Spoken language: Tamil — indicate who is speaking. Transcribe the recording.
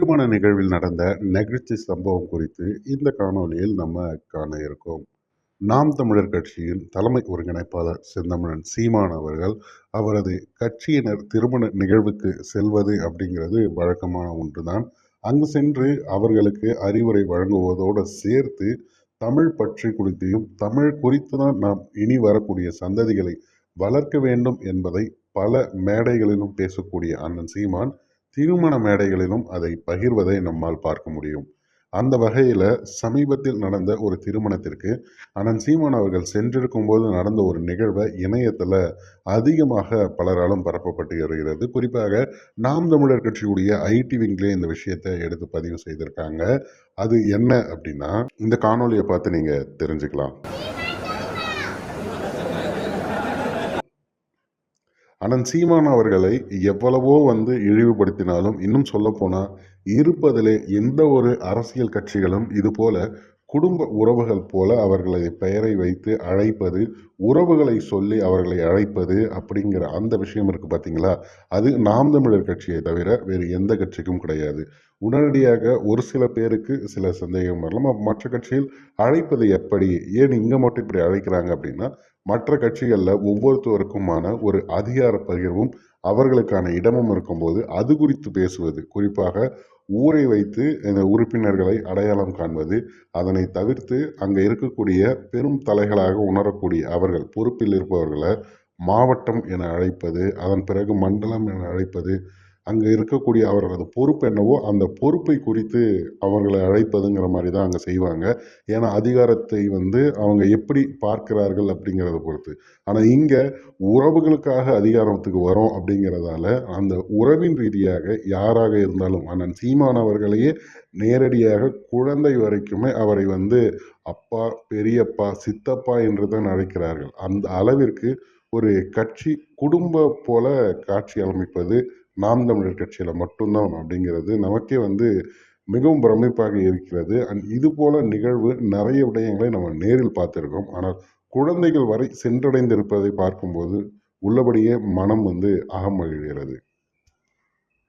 Speaker 1: திருமண நிகழ்வில் நடந்த நெகிழ்ச்சி சம்பவம் குறித்து இந்த காணொளியில் நம்ம காண இருக்கோம். நாம் தமிழர் கட்சியின் தலைமை ஒருங்கிணைப்பாளர் செந்தமிழன் சீமான் அவர்கள் அவரது கட்சியினர் திருமண நிகழ்வுக்கு செல்வது அப்படிங்கிறது வழக்கமான ஒன்றுதான். அங்கு சென்று அவர்களுக்கு அறிவுரை வழங்குவதோடு சேர்த்து தமிழ் பற்றி குறித்தையும் தமிழ் குறித்து தான் நாம் இனி வரக்கூடிய சந்ததிகளை வளர்க்க வேண்டும் என்பதை பல மேடைகளிலும் பேசக்கூடிய அண்ணன் சீமான் திருமண மேடைகளிலும் அதை பகிர்வதை நம்மால் பார்க்க முடியும். அந்த வகையில் சமீபத்தில் நடந்த ஒரு திருமணத்திற்கு அண்ணன் சீமான் அவர்கள் சென்றிருக்கும் போது நடந்த ஒரு நிகழ்வை இணையத்தில் அதிகமாக பலராலும் பரப்பப்பட்டு வருகிறது. குறிப்பாக நாம் தமிழர் கட்சியுடைய ஐடி விங்லேயே இந்த விஷயத்தை எடுத்து பதிவு செய்திருக்காங்க. அது என்ன அப்படின்னா இந்த காணொலியை பார்த்து நீங்கள் தெரிஞ்சுக்கலாம். அண்ணன் சீமான் அவர்களை எவ்வளவோ வந்து இழிவுபடுத்தினாலும் இன்னும் சொல்லப்போனால் இருப்பதிலே எந்த ஒரு அரசியல் கட்சிகளும் இது போல குடும்ப உறவுகள் போல அவர்களை பெயரை வைத்து அழைப்பது உறவுகளை சொல்லி அவர்களை அழைப்பது அப்படிங்கிற அந்த விஷயம் இருக்குது பார்த்தீங்களா அது நாம் தமிழர் கட்சியை தவிர வேறு எந்த கட்சிக்கும் கிடையாது. உடனடியாக ஒரு சில பேருக்கு சில சந்தேகம் வரலாம். மற்ற கட்சியில் அழைப்பது எப்படி? ஏன் இங்கே மட்டும் இப்படி அழைக்கிறாங்க அப்படின்னா மற்ற கட்சிகளில் ஒவ்வொருத்தருக்குமான ஒரு அதிகார பகிர்வும் அவர்களுக்கான இடமும் இருக்கும்போது அது குறித்து பேசுவது. குறிப்பாக ஊரை வைத்து இந்த உறுப்பினர்களை அடையாளம் காண்பது அதனை தவிர்த்து அங்கே இருக்கக்கூடிய பெரும் தலைகளாக உணரக்கூடிய அவர்கள் பொறுப்பில் இருப்பவர்களை மாவட்டம் என அழைப்பது அதன் பிறகு மண்டலம் என அழைப்பது அங்கே இருக்கக்கூடிய அவர்களது பொறுப்பு என்னவோ அந்த பொறுப்பை குறித்து அவர்களை அழைப்பதுங்கிற மாதிரி தான் அங்கே செய்வாங்க. ஏன்னா அதிகாரத்தை வந்து அவங்க எப்படி பார்க்கிறார்கள் அப்படிங்கிறத பொறுத்து. ஆனால் இங்கே உறவுகளுக்காக அதிகாரத்துக்கு வரோம் அப்படிங்கிறதால அந்த உறவின் ரீதியாக யாராக இருந்தாலும் அண்ணன் சீமானவர்களையே நேரடியாக குழந்தை வரைக்குமே அவரை வந்து அப்பா பெரியப்பா சித்தப்பா என்று தான் அழைக்கிறார்கள். அந்த அளவிற்கு ஒரு கட்சி குடும்ப போல காட்சி அமைப்பது நாம் தமிழர் கட்சியில் மட்டும்தான் அப்படிங்கிறது நமக்கே வந்து மிகவும் பிரமிப்பாக இருக்கிறது. அண்ட் இது போல நிகழ்வு நிறைய விடயங்களை நம்ம நேரில் பார்த்துருக்கோம். ஆனால் குழந்தைகள் வரை சென்றடைந்திருப்பதை பார்க்கும்போது உள்ளபடியே மனம் வந்து அகமகிழ்கிறது